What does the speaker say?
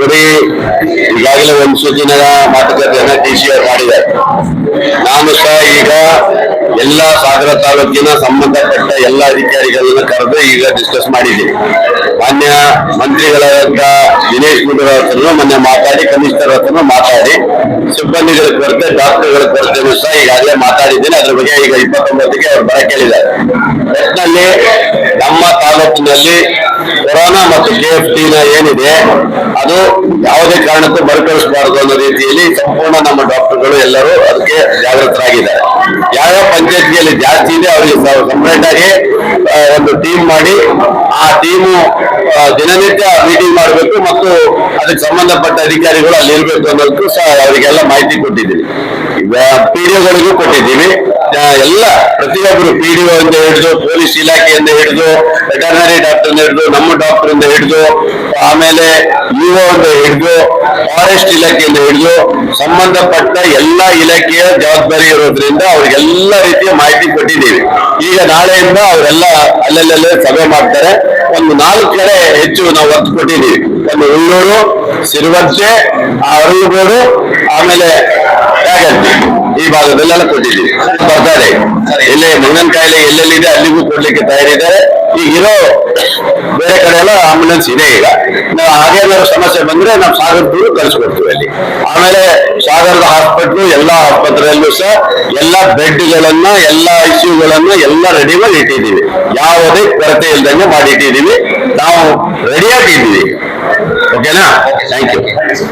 ನೋಡಿ ಈಗಾಗಲೇ ಒಂದು ಮಾತುಕತೆನ ಮಾತುಕತೆಯನ್ನ ಡಿ ಸಿ ಅವರು ಮಾಡಿದ್ದಾರೆ. ನಾನು ಸಹ ಈಗ ಎಲ್ಲ ಸಾಗರ ತಾಲೂಕಿನ ಸಂಬಂಧಪಟ್ಟ ಎಲ್ಲ ಅಧಿಕಾರಿಗಳನ್ನ ಕರೆದು ಈಗ ಡಿಸ್ಕಸ್ ಮಾಡಿದ್ದೀನಿ. ಮಾನ್ಯ ಮಂತ್ರಿಗಳಾದಂತ ದಿನೇಶ್ ಗುಂಡೂರಾವ್ ಹತ್ರನು, ಮೊನ್ನೆ ಮಾತಾಡಿ ಕಮಿಷನರ್ ಹತ್ರನು ಮಾತಾಡಿ. ಸಿಬ್ಬಂದಿಗಳ ಕೊರತೆ, ಡಾಕ್ಟರ್ಗಳ ಕೊರತೆನೂ ಸಹ ಈಗಾಗಲೇ ಮಾತಾಡಿದ್ದೀನಿ. ಅದ್ರ ಬಗ್ಗೆ ಈಗ ಇಪ್ಪತ್ತೊಂಬತ್ತಕ್ಕೆ ಅವ್ರು ಬರ ಕೇಳಿದ್ದಾರೆ. ಒಟ್ನಲ್ಲಿ ನಮ್ಮ ತಾಲೂಕಿನಲ್ಲಿ ಕೊರೋನಾ ಮತ್ತು ಕೆ ಎಫ್ ಟಿನ ಏನಿದೆ, ಅದು ಯಾವುದೇ ಕಾರಣಕ್ಕೂ ಮರುಕಳಿಸಬಾರದು ಅನ್ನೋ ರೀತಿಯಲ್ಲಿ ಸಂಪೂರ್ಣ ನಮ್ಮ ಡಾಕ್ಟರ್ಗಳು ಎಲ್ಲರೂ ಅದಕ್ಕೆ ಜಾಗೃತರಾಗಿದ್ದಾರೆ. ಯಾವ್ಯಾವ ಪಂಚಾಯತಿಯಲ್ಲಿ ಜಾಸ್ತಿ ಇದೆ, ಅವರಿಗೆ ಸಪ್ರೇಟ್ ಆಗಿ ಒಂದು ಟೀಮ್ ಮಾಡಿ ಆ ಟೀಮು ದಿನನಿತ್ಯ ಮೀಟಿಂಗ್ ಮಾಡಬೇಕು ಮತ್ತು ಅದಕ್ಕೆ ಸಂಬಂಧಪಟ್ಟ ಅಧಿಕಾರಿಗಳು ಅಲ್ಲಿ ಇರಬೇಕು ಅನ್ನೋದಕ್ಕೂ ಸಹ ಅವರಿಗೆಲ್ಲ ಮಾಹಿತಿ ಕೊಟ್ಟಿದ್ದೀವಿ. ಈಗ ಪಿಡಿಒಗಳಿಗೂ ಕೊಟ್ಟಿದ್ದೀವಿ. ಎಲ್ಲ ಪ್ರತಿಯೊಬ್ಬರು ಒ ಅಂತ ಹಿಡಿದು, ಪೊಲೀಸ್ ಇಲಾಖೆಯಿಂದ ಹಿಡಿದು ವೆಟರ್ನರಿ ಡಾಕ್ಟರ್ ಹಿಡಿದು, ನಮ್ಮ ಡಾಕ್ಟರ್ ಇಂದ ಹಿಡಿದು, ಆಮೇಲೆ ಇಒ ಅಂತ ಹಿಡಿದು ಫಾರೆಸ್ಟ್ ಇಲಾಖೆಯಿಂದ ಹಿಡಿದು, ಸಂಬಂಧಪಟ್ಟ ಎಲ್ಲ ಇಲಾಖೆಯ ಜವಾಬ್ದಾರಿ ಇರೋದ್ರಿಂದ ಅವ್ರಿಗೆಲ್ಲ ರೀತಿಯ ಮಾಹಿತಿ ಕೊಟ್ಟಿದ್ದೀವಿ. ಈಗ ನಾಳೆಯಿಂದ ಅವರೆಲ್ಲ ಅಲ್ಲಲ್ಲೇ ಸಭೆ ಮಾಡ್ತಾರೆ. ಒಂದು ನಾಲ್ಕು ಕಡೆ ಹೆಚ್ಚು ನಾವು ಒತ್ತು ಕೊಟ್ಟಿದ್ದೀವಿ. ಒಂದು ಉಳ್ಳೂರು ಸಿರುವಜ್ಜೆ ಅರಳುಗೋಡು, ಆಮೇಲೆ ಈ ಭಾಗದಲ್ಲೆಲ್ಲ ಕೊಟ್ಟಿದ್ದೀವಿ. ಎಲ್ಲೇ ಮಂಗನ ಕಾಯಿಲೆ ಎಲ್ಲೆಲ್ಲಿದೆ ಅಲ್ಲಿಗೂ ಕೊಡ್ಲಿಕ್ಕೆ ತಯಾರಿದ್ದಾರೆ. ಈಗಿರೋ ಬೇರೆ ಕಡೆ ಎಲ್ಲ ಆಂಬುಲೆನ್ಸ್ ಇದೆ ಈಗ. ನಾವು ಹಾಗೇನಾದ್ರು ಸಮಸ್ಯೆ ಬಂದ್ರೆ ನಾವು ಸಾಗರದೂ ಕಳಿಸ್ಕೊಡ್ತೀವಿ ಅಲ್ಲಿ. ಆಮೇಲೆ ಸಾಗರದ ಹಾಸ್ಪಿಟ್ಲು, ಎಲ್ಲಾ ಆಸ್ಪತ್ರೆಯಲ್ಲೂ ಸಹ ಎಲ್ಲ ಬೆಡ್ಗಳನ್ನ, ಎಲ್ಲಾ ಐಸಿಯುಗಳನ್ನ ಎಲ್ಲ ರೆಡಿ ಮಾಡಿ ಇಟ್ಟಿದ್ದೀವಿ. ಯಾವುದೇ ಕೊರತೆ ಇಲ್ದಂಗೆ ಮಾಡಿ ಇಟ್ಟಿದ್ದೀವಿ. ನಾವು ರೆಡಿಯಾಗಿದ್ದೀವಿ ಓಕೆನಾ ಥ್ಯಾಂಕ್ ಯು